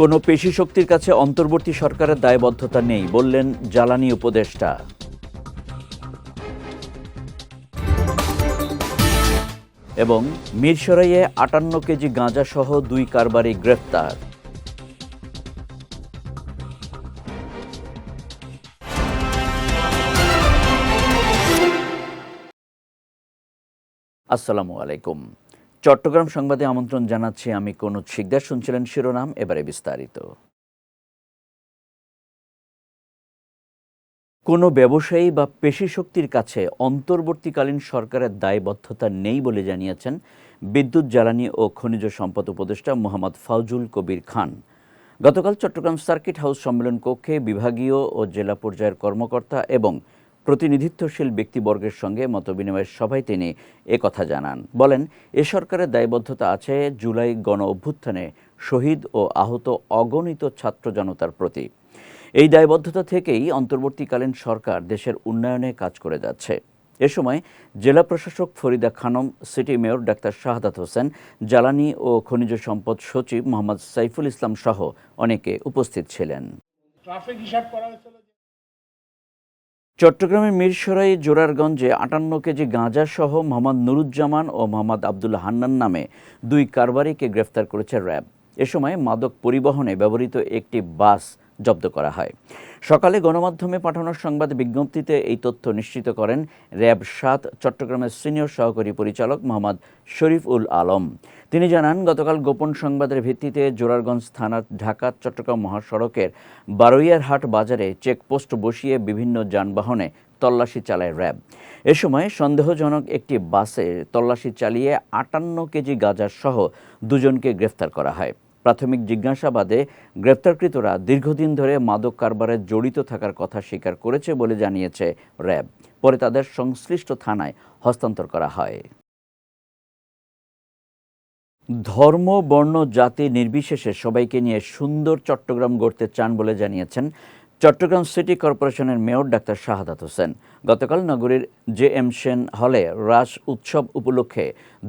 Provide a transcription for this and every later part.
কোনো পেশি শক্তির কাছে অন্তর্বর্তী সরকারের দায়বদ্ধতা নেই, বললেন জ্বালানি উপদেষ্টা। এবং মিরসরাইয়ে আটান্ন কেজি গাঁজাসহ দুই কারবারি গ্রেফতার। আসসালামু আলাইকুম। চট্টগ্রাম সংবাদে আমন্ত্রণ জানাচ্ছি আমি কোন শিকদার। শুনছিলেন শিরোনাম, এবারে বিস্তারিত। কোনো ব্যবসায়ী বা পেশি শক্তির কাছে অন্তর্বর্তীকালীন সরকারের দায়বদ্ধতা নেই বলে জানিয়েছেন বিদ্যুৎ, জ্বালানি ও খনিজ সম্পদ উপদেষ্টা মোহাম্মদ ফাউজুল কবির খান। গতকাল চট্টগ্রাম সার্কিট হাউস সম্মেলন কক্ষে বিভাগীয় ও জেলা পর্যায়ের কর্মকর্তা এবং প্রতিনিধিত্বশীল ব্যক্তিবর্গের সঙ্গে মতবিনিময়ের সভায় তিনি একথা জানান। বলেন, এ সরকারের দায়বদ্ধতা আছে জুলাই গণ অভ্যুত্থানে শহীদ ও আহত অগণিত ছাত্র জনতার প্রতি। এই দায়বদ্ধতা থেকেই অন্তর্বর্তীকালীন সরকার দেশের উন্নয়নে কাজ করে যাচ্ছে। এ সময় জেলা প্রশাসক Farida Khanam, city mayor doctor Shahadat Hossain, জ্বালানি ও খনিজ সম্পদ সচিব মোহাম্মদ সাইফুল ইসলাম সহ অনেকে উপস্থিত ছিলেন। ট্রাফিক হিসাব করা হয়েছিল চট্টগ্রামের মিরসরাই জোরারগঞ্জে আটান্ন কেজি গাঁজাসহ মোহাম্মদ নুরুজ্জামান ও মোহাম্মদ আব্দুল হান্নান নামে দুই কারবারিকে গ্রেফতার করেছে র্যাব। এ সময় মাদক পরিবহনে ব্যবহৃত একটি বাস জব্দ করা হয়। সকালে গণমাধ্যমে পাঠানোর সংবাদ বিজ্ঞপ্তিতে এই তথ্য নিশ্চিত করেন র্যাব সাত চট্টগ্রামের সিনিয়র সহকারী পরিচালক মোহাম্মদ শরীফ উল আলম। তিনি জানান, গতকাল গোপন সংবাদের ভিত্তিতে জোরারগঞ্জ থানার ঢাকা চট্টগ্রাম মহাসড়কের বারৈয়ারহাট বাজারে চেকপোস্ট বসিয়ে বিভিন্ন যানবাহনে তল্লাশি চালায় র্যাব। এ সময় সন্দেহজনক একটি বাসে তল্লাশি চালিয়ে আটান্ন কেজি গাঁজা সহ দুজনকে গ্রেফতার করা হয়। প্রাথমিক জিজ্ঞাসাবাদে গ্রেপ্তারকৃতরা দীর্ঘদিন ধরে মাদক কারবারে জড়িত থাকার কথা স্বীকার করেছে বলে জানিয়েছে র্যাব। পরে তাদের সংশ্লিষ্ট থানায় হস্তান্তর করা হয়। ধর্ম, বর্ণ, জাতি নির্বিশেষে সবাইকে নিয়ে সুন্দর চট্টগ্রাম গড়তে চান বলে জানিয়েছেন চট্টগ্রাম সিটি কর্পোরেশনের মেয়র ডাক্তার শাহাদাত হোসেন গতকাল নগরীর জে এম সেন হলে রাস উৎসব উপলক্ষে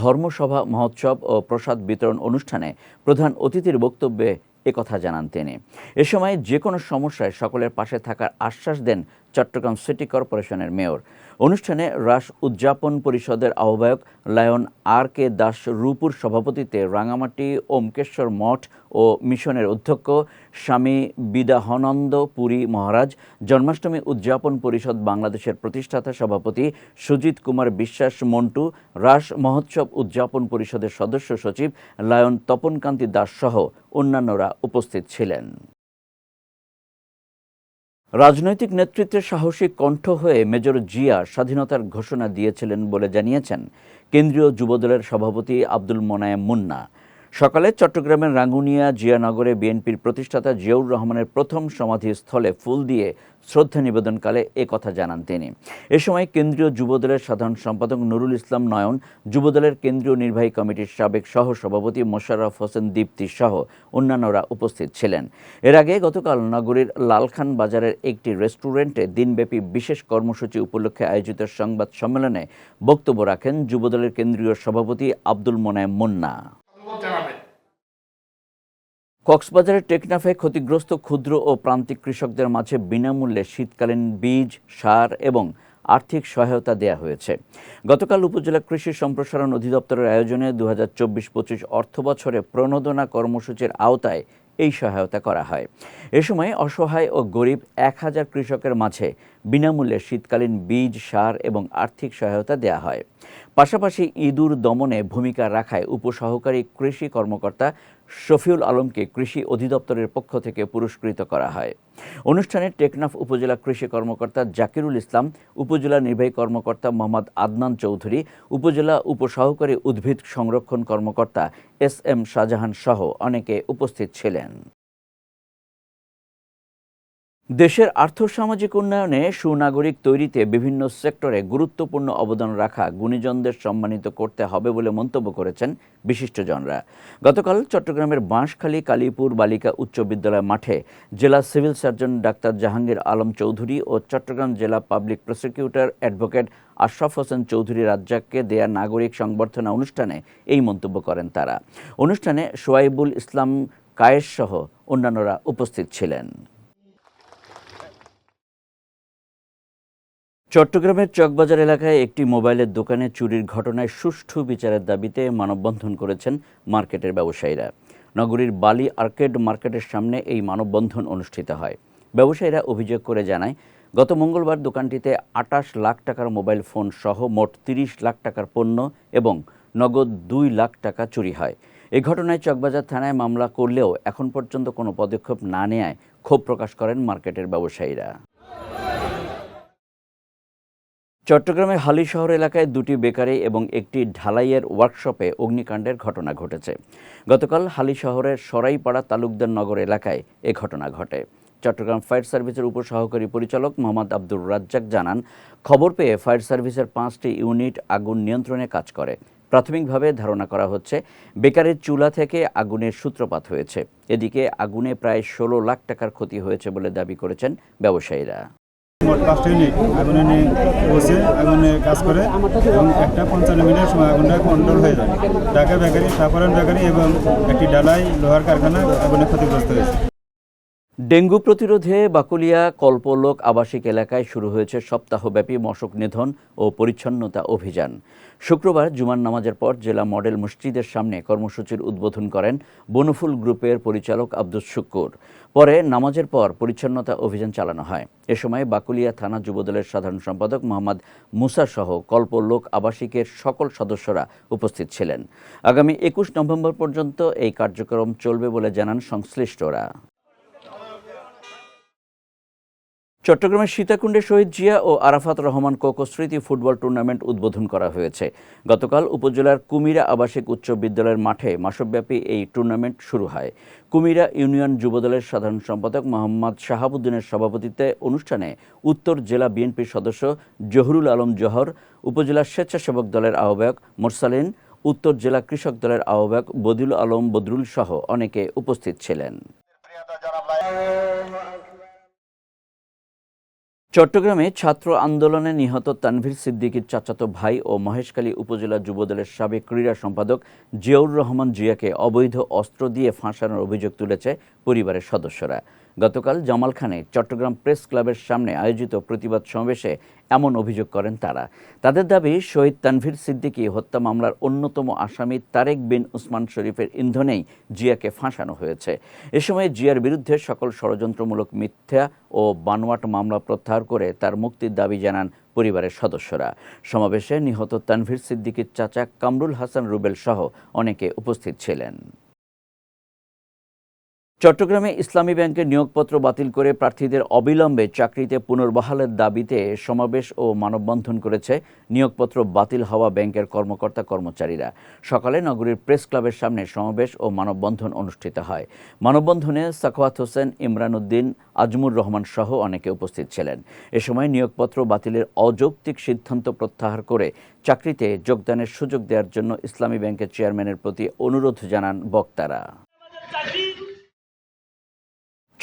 ধর্মসভা, মহোৎসব ও প্রসাদ বিতরণ অনুষ্ঠানে প্রধান অতিথির বক্তব্যে একথা জানান তিনি। এ সময় যে কোনো সমস্যায় সকলের পাশে থাকার আশ্বাস দেন চট্টগ্রাম সিটি কর্পোরেশনের মেয়র। অনুষ্ঠানে রাস উদযাপন পরিষদের আহ্বায়ক লায়ন আর কে দাস রূপুর সভাপতিত্বে রাঙামাটি, ওমকেশ্বর মঠ ও মিশনের অধ্যক্ষ স্বামী বিদাহানন্দ পুরী মহারাজ, জন্মাষ্টমী উদযাপন পরিষদ বাংলাদেশের প্রতিষ্ঠাতা সভাপতি সুজিত কুমার বিশ্বাস মন্টু, রাস মহোৎসব উদযাপন পরিষদের সদস্য সচিব লায়ন তপনকান্তি দাস সহ অন্যান্যরা উপস্থিত ছিলেন। রাজনৈতিক নেতৃত্বের সাহসী কণ্ঠ হয়ে মেজর জিয়া স্বাধীনতার ঘোষণা দিয়েছিলেন বলে জানিয়েছেন কেন্দ্রীয় যুবদলের সভাপতি আব্দুল মোনায়েম মুন্না। সকালে চট্টগ্রামের রাঙ্গুনিয়া জিয়ানগরে বিএনপির প্রতিষ্ঠাতা জিয়াউর রহমানের প্রথম সমাধিস্থলে ফুল দিয়ে শ্রদ্ধা নিবেদনকালে এ কথা জানান তিনি। এ সময় কেন্দ্রীয় যুবদলের সাধারণ সম্পাদক নুরুল ইসলাম নয়ন, যুবদলের কেন্দ্রীয় নির্বাহী কমিটির সাবেক সহ সভাপতি মোশাররফ হোসেন দীপ্তি সহ অন্যান্যরা উপস্থিত ছিলেন। এর আগে গতকাল নগরীর লালখান বাজারের একটি রেস্টুরেন্টে দিনব্যাপী বিশেষ কর্মসূচি উপলক্ষে আয়োজিত সংবাদ সম্মেলনে বক্তব্য রাখেন যুবদলের কেন্দ্রীয় সভাপতি আব্দুল মোনায়েম মুন্না। কক্সবাজারের টেকনাফে ক্ষতিগ্রস্ত ক্ষুদ্র ও প্রান্তিক কৃষকদের মাঝে বিনামূল্যে শীতকালীন বীজ, সার এবং আর্থিক সহায়তা দেয়া হয়েছে। গতকাল উপজেলা কৃষি সম্প্রসারণ অধিদপ্তরের আয়োজনে দু হাজার চব্বিশ পঁচিশ অর্থ বছরে প্রণোদনা কর্মসূচির আওতায় এই সহায়তা করা হয়। এ সময় অসহায় ও গরিব এক হাজার কৃষকের মাঝে বিনামূল্যে শীতকালীন বীজ, সার এবং আর্থিক সহায়তা দেয়া হয়। পাশাপাশি ইঁদুর দমনে ভূমিকা রাখায় উপসহকারী কৃষি কর্মকর্তা শফিউল আলমকে কৃষি অধিদপ্তরের পক্ষ থেকে পুরস্কৃত করা হয়। অনুষ্ঠানে টেকনাফ উপজেলা কৃষি কর্মকর্তা জাকিরুল ইসলাম, উপজেলা নির্বাহী কর্মকর্তা মোহাম্মদ আদনান চৌধুরী, উপজেলা উপসহকারী উদ্ভিদ সংরক্ষণ কর্মকর্তা এস এম শাহজাহান সহ অনেকে উপস্থিত ছিলেন। দেশের আর্থসামাজিক উন্নয়নে সুনাগরিক তৈরিতে বিভিন্ন সেক্টরে গুরুত্বপূর্ণ অবদান রাখা গুণীজনদের সম্মানিত করতে হবে বলে মন্তব্য করেছেন বিশিষ্টজনরা। গতকাল চট্টগ্রামের বাঁশখালী কালীপুর বালিকা উচ্চ বিদ্যালয় মাঠে জেলা civil surgeon doctor Jahangir Alam Chowdhury ও চট্টগ্রাম জেলা public prosecutor advocate Ashraf Hossain Chowdhury রাজ্জাককে দেয়া নাগরিক সংবর্ধনা অনুষ্ঠানে এই মন্তব্য করেন তারা। অনুষ্ঠানে সোয়াইবুল ইসলাম কায়েস সহ অন্যান্যরা উপস্থিত ছিলেন। চট্টগ্রামের চকবাজার এলাকায় একটি মোবাইলের দোকানে চুরির ঘটনায় সুষ্ঠু বিচারের দাবিতে মানববন্ধন করেছেন মার্কেটের ব্যবসায়ীরা। নগরীর বালি আর্কেড মার্কেটের সামনে এই মানববন্ধন অনুষ্ঠিত হয়। ব্যবসায়ীরা অভিযোগ করে জানায়, গত মঙ্গলবার দোকানটিতে আটাশ লাখ টাকার মোবাইল ফোন সহ মোট তিরিশ লাখ টাকার পণ্য এবং নগদ দুই লাখ টাকা চুরি হয়। এই ঘটনায় চকবাজার থানায় মামলা করলেও এখন পর্যন্ত কোনো পদক্ষেপ না নেয়ায় ক্ষোভ প্রকাশ করেন মার্কেটের ব্যবসায়ীরা। চট্টগ্রামের হালি শহর এলাকায় দুটি বেকারি এবং একটি ঢালাইয়ের ওয়ার্কশপে অগ্নিকাণ্ডের ঘটনা ঘটেছে। গতকাল হালি শহরের সরাইপাড়া তালুকদার নগর এলাকায় এ ঘটনা ঘটে। চট্টগ্রাম ফায়ার সার্ভিসের উপসহকারী পরিচালক মোহাম্মদ আব্দুর রাজ্জাক জানান, খবর পেয়ে ফায়ার সার্ভিসের পাঁচটি ইউনিট আগুন নিয়ন্ত্রণে কাজ করে। প্রাথমিকভাবে ধারণা করা হচ্ছে, বেকারের চুলা থেকে আগুনের সূত্রপাত হয়েছে। এদিকে আগুনে প্রায় ষোলো লাখ টাকার ক্ষতি হয়েছে বলে দাবি করেছেন ব্যবসায়ীরা। পাঁচটা ইউনিট আগুনে নিয়ে বসে আগুনে কাজ করে এবং একটা পঞ্চান্ন মিনিটের সময় আগুনটা কন্ট্রোল হয়ে যায়। ঢাকা বেকারি সাফারান বেকারি এবং একটি ডালাই লোহার কারখানা আগুনে ক্ষতিগ্রস্ত হয়েছে। ডেঙ্গু প্রতিরোধে বাকুলিয়া, কল্পলোক আবাসিক এলাকায় শুরু হয়েছে সপ্তাহব্যাপী মশক নিধন ও পরিচ্ছন্নতা অভিযান। শুক্রবার জুমার নামাজের পর জেলা মডেল মসজিদের সামনে কর্মসূচির উদ্বোধন করেন বনফুল গ্রুপের পরিচালক আব্দুস শুক্কুর। পরে নামাজের পর পরিচ্ছন্নতা অভিযান চালানো হয়। এ সময় বাকুলিয়া থানা যুবদলের সাধারণ সম্পাদক মোহাম্মদ মুসা সহ কল্পলোক আবাসিকের সকল সদস্যরা উপস্থিত ছিলেন। আগামী একুশ নভেম্বর পর্যন্ত এই কার্যক্রম চলবে বলে জানান সংশ্লিষ্টরা। চট্টগ্রামের সীতাকুণ্ডে শহীদ জিয়া ও আরাফাত রহমান কোকো স্মৃতি ফুটবল টুর্নামেন্ট উদ্বোধন করা হয়েছে। গতকাল উপজেলার কুমিরা আবাসিক উচ্চ বিদ্যালয়ের মাঠে মাসব্যাপী এই টুর্নামেন্ট শুরু হয়। কুমিরা ইউনিয়ন যুবদলের সাধারণ সম্পাদক মোহাম্মদ শাহাবুদ্দিনের সভাপতিত্বে অনুষ্ঠানে উত্তর জেলা বিএনপির সদস্য জহুরুল আলম জহর, উপজেলা স্বেচ্ছাসেবক দলের আহ্বায়ক মোরসালিন, উত্তর জেলা কৃষক দলের আহ্বায়ক বদিউল আলম বদরুল সহ অনেকে উপস্থিত ছিলেন। চট্টগ্রামে ছাত্র আন্দোলনে নিহত তানভীর সিদ্দিকীর চাচাতো ভাই ও মহেশখালী উপজেলা যুবদলের সাবেক ক্রীড়া সম্পাদক জিয়াউর রহমান জিয়াকে অবৈধ অস্ত্র দিয়ে ফাঁসানোর অভিযোগ তুলেছে পরিবারের সদস্যরা। গতকাল জামালখানে চট্টগ্রাম প্রেস ক্লাবের সামনে আয়োজিত প্রতিবাদ সমাবেশে এমন অভিযোগ করেন তারা। তাদের দাবি, শহীদ তানভীর সিদ্দিকী হত্যা মামলার অন্যতম আসামি তারেক বিন উসমান শরীফের ইন্ধনেই জিয়াকে ফাঁসানো হয়েছে। এ সময় জিয়ার বিরুদ্ধে সকল ষড়যন্ত্রমূলক মিথ্যা ও বানোয়াট মামলা প্রত্যাহার করে তার মুক্তির দাবি জানান পরিবারের সদস্যরা। সমাবেশে নিহত তানভীর সিদ্দিকীর চাচা কামরুল হাসান রুবেল সহ অনেকে উপস্থিত ছিলেন। চট্টগ্রামে ইসলামী ব্যাংকের নিয়োগপত্র বাতিল করে প্রার্থীদের অবিলম্বে চাকরিতে পুনর্বহালের দাবিতে সমাবেশ ও মানববন্ধন করেছে নিয়োগপত্র বাতিল হওয়া ব্যাংকের কর্মকর্তা কর্মচারীরা। সকালে নগরীর প্রেস ক্লাবের সামনে সমাবেশ ও মানববন্ধন অনুষ্ঠিত হয়। মানববন্ধনে সাখওয়াত হোসেন ইমরান উদ্দিন আজমুর রহমান সহ অনেকে উপস্থিত ছিলেন। এ সময় নিয়োগপত্র বাতিলের অযৌক্তিক সিদ্ধান্ত প্রত্যাহার করে চাকরিতে যোগদানের সুযোগ দেওয়ার জন্য ইসলামী ব্যাংকের চেয়ারম্যানের প্রতি অনুরোধ জানান বক্তারা।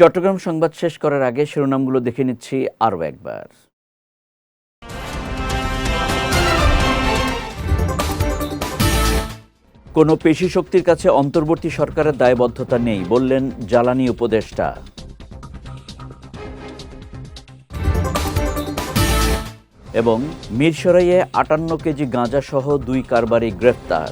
চট্টগ্রাম সংবাদ শেষ করার আগে শিরোনামগুলো দেখে নিচ্ছি আরও একবার। কোনো পেশি শক্তির কাছে অন্তর্বর্তী সরকারের দায়বদ্ধতা নেই বললেন জ্বালানি উপদেষ্টা। এবং মিরসরাইয়ে আটান্ন কেজি গাঁজা সহ দুই কারবারি গ্রেফতার।